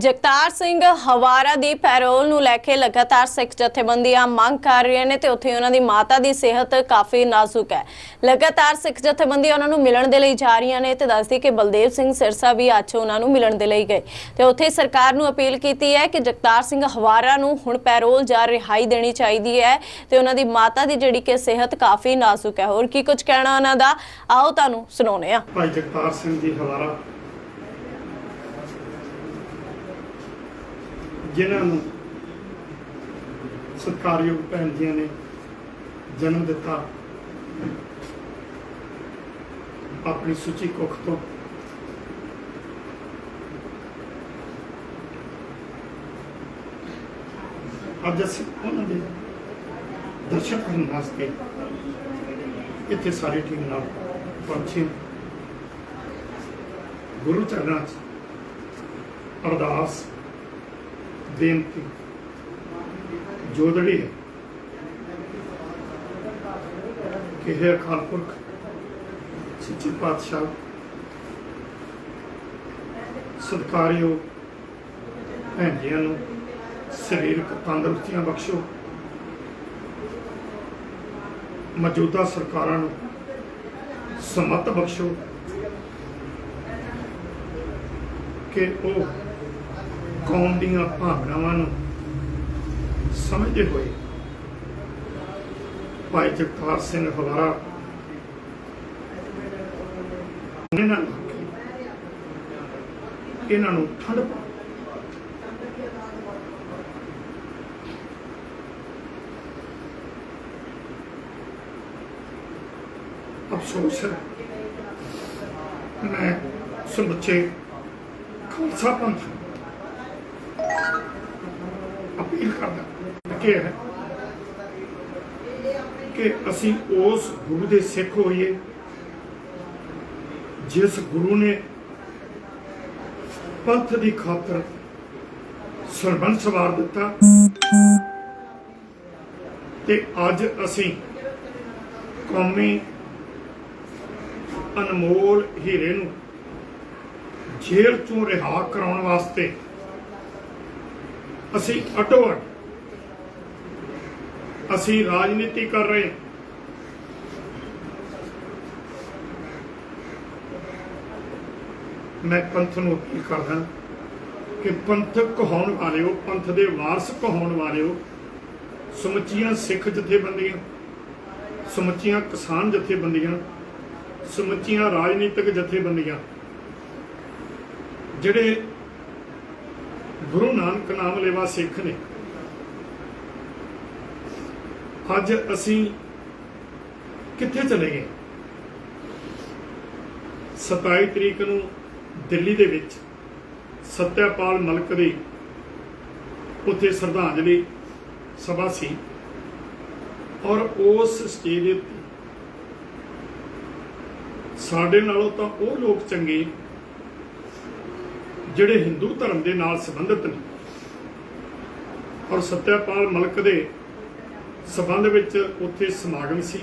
ਜਗਤਾਰ ਸਿੰਘ ਹਵਾਰਾ ਦੀ ਪੈਰੋਲ ਨੂੰ ਲੈ ਕੇ ਲਗਾਤਾਰ ਸਿੱਖ ਜਥੇਬੰਦੀਆਂ ਮੰਗ ਕਰ ਰਹੀਆਂ ਨੇ ਤੇ ਉੱਥੇ ਉਹਨਾਂ ਦੀ ਮਾਤਾ ਦੀ ਸਿਹਤ ਕਾਫੀ ਨਾਜ਼ੁਕ ਹੈ। ਲਗਾਤਾਰ ਸਿੱਖ ਜਥੇਬੰਦੀਆਂ ਉਹਨਾਂ ਨੂੰ ਮਿਲਣ ਦੇ ਲਈ ਜਾ ਰਹੀਆਂ ਨੇ ਤੇ ਦੱਸਦੀ ਕਿ ਬਲਦੇਵ ਸਿੰਘ ਸਿਰਸਾ ਵੀ ਅੱਜ ਉਹਨਾਂ ਨੂੰ ਮਿਲਣ ਦੇ ਲਈ ਗਏ। ਤੇ ਉੱਥੇ ਸਰਕਾਰ ਨੂੰ ਅਪੀਲ ਕੀਤੀ ਹੈ ਕਿ ਜਗਤਾਰ ਸਿੰਘ ਹਵਾਰਾ ਨੂੰ ਹੁਣ ਪੈਰੋਲ ਜਾਂ ਰਿਹਾਈ ਦੇਣੀ ਚਾਹੀਦੀ ਹੈ ਤੇ ਉਹਨਾਂ ਦੀ ਮਾਤਾ ਦੀ ਜਿਹੜੀ ਕਿ ਸਿਹਤ ਕਾਫੀ ਨਾਜ਼ੁਕ ਹੈ। ਹੋਰ ਕੀ ਕੁਝ ਕਹਿਣਾ ਉਹਨਾਂ ਦਾ? ਆਓ ਤੁਹਾਨੂੰ ਸੁਣਾਉਂਦੇ ਹਾਂ। ਭਾਈ ਜਗਤਾਰ ਸਿੰਘ ਜੀ ਹਵਾਰਾ ਜਿਨ੍ਹਾਂ ਨੂੰ ਸਤਿਕਾਰਯੋਗ ਭੈਣ ਜੀਆਂ ਨੇ ਜਨਮ ਦਿੱਤਾ, ਆਪਣੀ ਸੁਚੀ ਕੁੱਖ ਤੋਂ। ਅੱਜ ਅਸੀਂ ਉਹਨਾਂ ਦੇ ਦਰਸ਼ਨ ਕਰਨ ਵਾਸਤੇ ਇੱਥੇ ਸਾਰੀ ਟੀਮ ਨਾਲ ਪਹੁੰਚੇ ਗੁਰੂ ਚਰਨਾਂ 'ਚ ਅਰਦਾਸ ਬੇਨਤੀ। ਜੋਦੜੀ ਹੈ, ਕਿ ਹੈ ਅਕਾਲ ਪੁਰਖ, ਸੱਚੇ ਪਾਤਸ਼ਾਹ, ਸਤਿਕਾਰਯੋਗ ਭੈਣ ਜੀਆਂ ਨੂੰ ਸਰੀਰਕ ਤੰਦਰੁਸਤੀਆਂ ਬਖਸ਼ੋ। ਮੌਜੂਦਾ ਸਰਕਾਰਾਂ ਨੂੰ ਸਮਤ ਬਖਸ਼ੋ। ਕਿ ਉਹ ਕੌਮ ਦੀਆਂ ਭਾਵਨਾਵਾਂ ਨੂੰ ਸਮਝਦੇ ਹੋਏ ਭਾਈ ਜਗਤਾਰ ਸਿੰਘ ਹਵਾਰਾ ਇਹਨਾਂ ਨੂੰ ਇਹਨਾਂ ਨੂੰ ਠੰਡ ਪਾ। ਅਫਸੋਸ ਹੈ। ਮੈਂ ਸਮੁੱਚੇ ਖਾਲਸਾ ਪੰਥ ਅਪੀਲ ਕਰਦਾ ਕਿ ਕਿ ਅਸੀਂ ਉਸ ਗੁਰੂ ਦੇ ਸਿੱਖ ਹੋਈਏ, ਜਿਸ ਗੁਰੂ ਨੇ ਪੰਥ ਦੀ ਖਾਤਰ ਸਰਬੰਸ ਸਵਾਰ ਦਿੱਤਾ। ਤੇ ਅੱਜ ਅਸੀਂ ਕੌਮੀ ਅਨਮੋਲ ਹੀਰੇ ਨੂੰ ਜੇਲ੍ਹ ਚੋਂ ਰਿਹਾ ਕਰਾਉਣ ਵਾਸਤੇ ਅਸੀਂ ਅਟੋ ਅੱਡ ਅਸੀਂ ਰਾਜਨੀਤੀ ਕਰ ਰਹੇ ਮੈਂ ਪੰਥ ਨੂੰ ਅਪੀਲ ਕਰਦਾ ਕਿ ਪੰਥ ਕਹਾਉਣ ਵਾਲਿਓ, ਪੰਥ ਦੇ ਵਾਰਸ ਕਹਾਉਣ ਵਾਲਿਓ, ਸਮੁੱਚੀਆਂ ਸਿੱਖ ਜਥੇਬੰਦੀਆਂ, ਸਮੁੱਚੀਆਂ ਕਿਸਾਨ ਜਥੇਬੰਦੀਆਂ, ਸਮੁੱਚੀਆਂ ਰਾਜਨੀਤਿਕ ਜਥੇਬੰਦੀਆਂ, ਜਿਹੜੇ ਗੁਰੂ ਨਾਨਕ ਨਾਮ ਲੇਵਾ ਸਿੱਖ ਨੇ। ਅੱਜ ਅਸੀਂ ਕਿੱਥੇ ਚਲੇ ਗਏ? 27 ਤਰੀਕ ਨੂੰ ਦਿੱਲੀ ਦੇ ਵਿੱਚ ਸਤਿਆਪਾਲ ਮਲਕ ਦੀ ਉੱਥੇ ਸ਼ਰਧਾਂਜਲੀ ਸਭਾ ਸੀ ਔਰ ਉਸ ਸਟੇਜ ਦੇ ਉੱਤੇ ਸਾਡੇ ਨਾਲੋਂ ਤਾਂ ਉਹ ਲੋਕ ਚੰਗੇ ਜਿਹੜੇ ਹਿੰਦੂ ਧਰਮ ਦੇ ਨਾਲ ਸੰਬੰਧਿਤ ਨੇ ਔਰ ਸਤਿਆਪਾਲ ਮਲਕ ਦੇ ਸਬੰਧ ਵਿੱਚ ਉੱਥੇ ਸਮਾਗਮ ਸੀ।